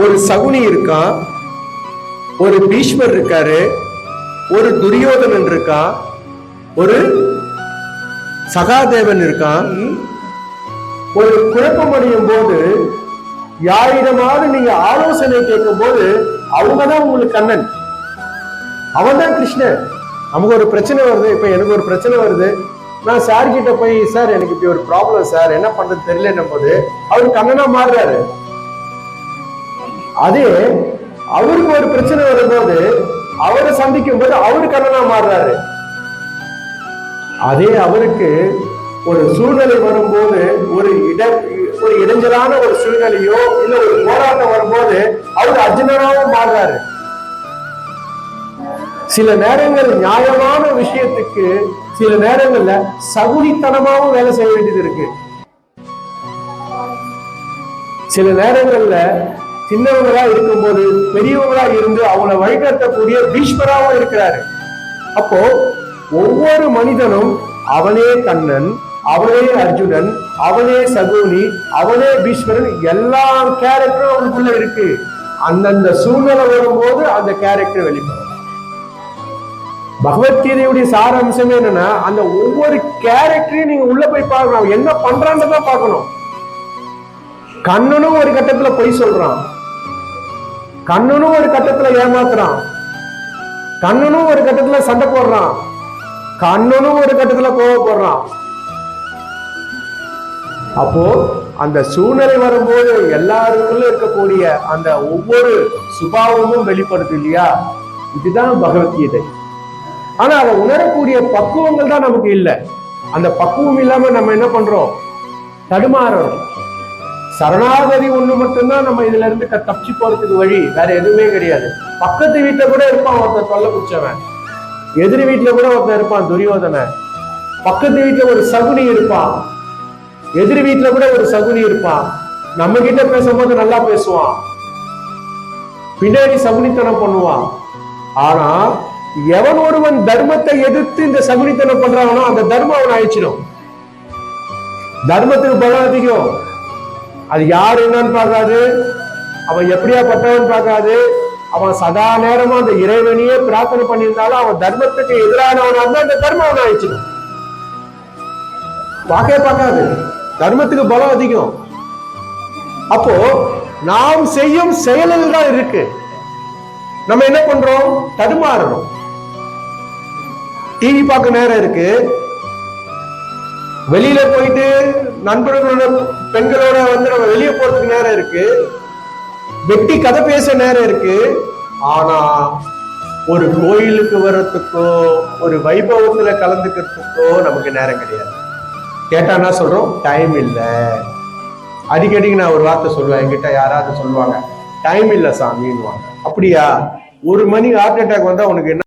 ஒரு சகுனி இருக்கான் ஒரு பீஷ்மர் இருக்காரு. ஒரு துரியோதனன் இருக்கான் ஒரு சகாதேவன் இருக்கான் ஒரு குழப்பமடையும் போது யாரிடமாவது நீங்க ஆலோசனை கேட்கும் போது அவங்கதான் உங்களுக்கு கண்ணன். அவன் தான் கிருஷ்ணன். நமக்கு ஒரு பிரச்சனை வருது. இப்ப எனக்கு ஒரு பிரச்சனை வருது. நான் சார் கிட்ட போய் சார் எனக்கு இப்படி ஒரு ப்ராப்ளம் சார். என்ன பண்றது தெரியலன்னும் போது அவர் கண்ணனா மாறுறாரு. அதே அவருக்கு ஒரு பிரச்சனை வரும்போது அவரை சந்திக்கும் போது அவரு கண்ணனா மாறுறாரு. அதே அவருக்கு ஒரு சூழ்நிலை வரும்போது ஒரு இட ஒரு இடைஞ்சலான ஒரு சூழ்நிலையோ இல்ல ஒரு போராட்டம் வரும்போது அவர் அர்ஜுனனாவும் மாறுறாரு. சில நேரங்கள் நியாயமான விஷயத்துக்கு சில நேரங்கள்ல சகுனித்தனமாவும் வேலை செய்ய வேண்டியது இருக்கு. சில நேரங்கள்ல சின்னவங்களா இருக்கும்போது பெரியவங்களா இருந்து அவங்கள வழிநடத்தக்கூடிய பீஷ்மராவும் இருக்கிறாரு. அப்போ ஒவ்வொரு மனிதனும் அவனே கண்ணன் அவனே அர்ஜுனன் அவனே சகுனி அவனே பீஷ்மரன் எல்லா கேரக்டரும் அவனுக்குள்ள இருக்கு. அந்தந்த சூழ்நிலை வரும்போது அந்த கேரக்டர் வெளிப்படும். பகவத்கீதையுடைய சார அம்சமே என்னன்னா அந்த ஒவ்வொரு கேரக்டரையும் நீங்க உள்ள போய் பார்க்கணும். என்ன பண்றான்னு தான் பார்க்கணும். கண்ணனும் ஒரு கட்டத்துல பொய் சொல்றான். கண்ணனும் ஒரு கட்டத்துல ஏமாத்துறான். கண்ணனும் ஒரு கட்டத்துல சண்டை போடுறான். கண்ணனும் ஒரு கட்டத்துல கோவப்படுறான். அப்போ அந்த சூழ்நிலை வரும்போது எல்லாருக்குள்ள இருக்கக்கூடிய அந்த ஒவ்வொரு சுபாவமும் வெளிப்படுது இல்லையா? இதுதான் பகவத்கீதை. ஆனா அதை உணரக்கூடிய பக்குவங்கள் தான் நமக்கு இல்லை. அந்த பக்குவம் இல்லாம நம்ம என்ன பண்றோம்? தடுமாறுறோம். சரணாகதி ஒண்ணு மட்டும்தான் நம்ம இதுல இருந்து தப்பிச்சு போறதுக்கு வழி. வேற எதுவுமே கிடையாது. பக்கத்து வீட்டுல கூட இருப்பான் ஒருத்தர் தொல்லை பிடிச்சவன். எதிரி வீட்டுல கூட ஒருத்தன் இருப்பான் துரியோதனை பக்கத்து வீட்டுல ஒரு சகுனி இருப்பான். எதிரி வீட்டுல கூட ஒரு சகுனி இருப்பான். நம்ம கிட்ட பேசும்போது நல்லா பேசுவான். பின்னாடி சகுனித்தனம் பண்ணுவான். ஆனா எவன் ஒருவன் தர்மத்தை எதிர்த்து இந்த சகுனித்தனம் பண்றானோ அந்த தர்மம் அவன் அழிச்சிடும். தர்மத்துக்கு பலம் அதிகம். அது யார் என்னன்னு பார்க்காது. அவன் எப்படியா பட்டவன் பார்க்காது. அவன் சதா நேரமா அந்த இறைவனையே பிரார்த்தனை பண்ணியிருந்தாலும் அவன் தர்மத்துக்கு எதிரானவனா இருந்தா அந்த தர்மம் அவன் ஆயிடுச்சு. பார்க்கவே பார்க்காது. தர்மத்துக்கு பலம் அதிகம். அப்போ நாம் செய்யும் செயலில் தான் இருக்கு. நம்ம என்ன பண்றோம்? தடுமாறுறோம் டிவி பார்க்க நேரம் இருக்கு. வெளியில போயிட்டு நண்பர்களோட பெண்களோட வந்து நம்ம வெளியே போறதுக்கு நேரம் இருக்கு. வெட்டி கதை பேச நேரம் இருக்கு. ஆனா ஒரு கோயிலுக்கு வர்றதுக்கோ ஒரு வைபவத்துல கலந்துக்கிறதுக்கோ நமக்கு நேரம் கிடையாது. கேட்டா என்ன சொல்றோம்? டைம் இல்ல. அடிக்கடி நான் ஒரு வார்த்தை சொல்லுவேன். என்கிட்ட யாராவது சொல்லுவாங்க டைம் இல்ல சாமின்னுவாங்க. அப்படியா? ஒரு மணி ஹார்ட் அட்டாக் வந்தா உனக்கு என்ன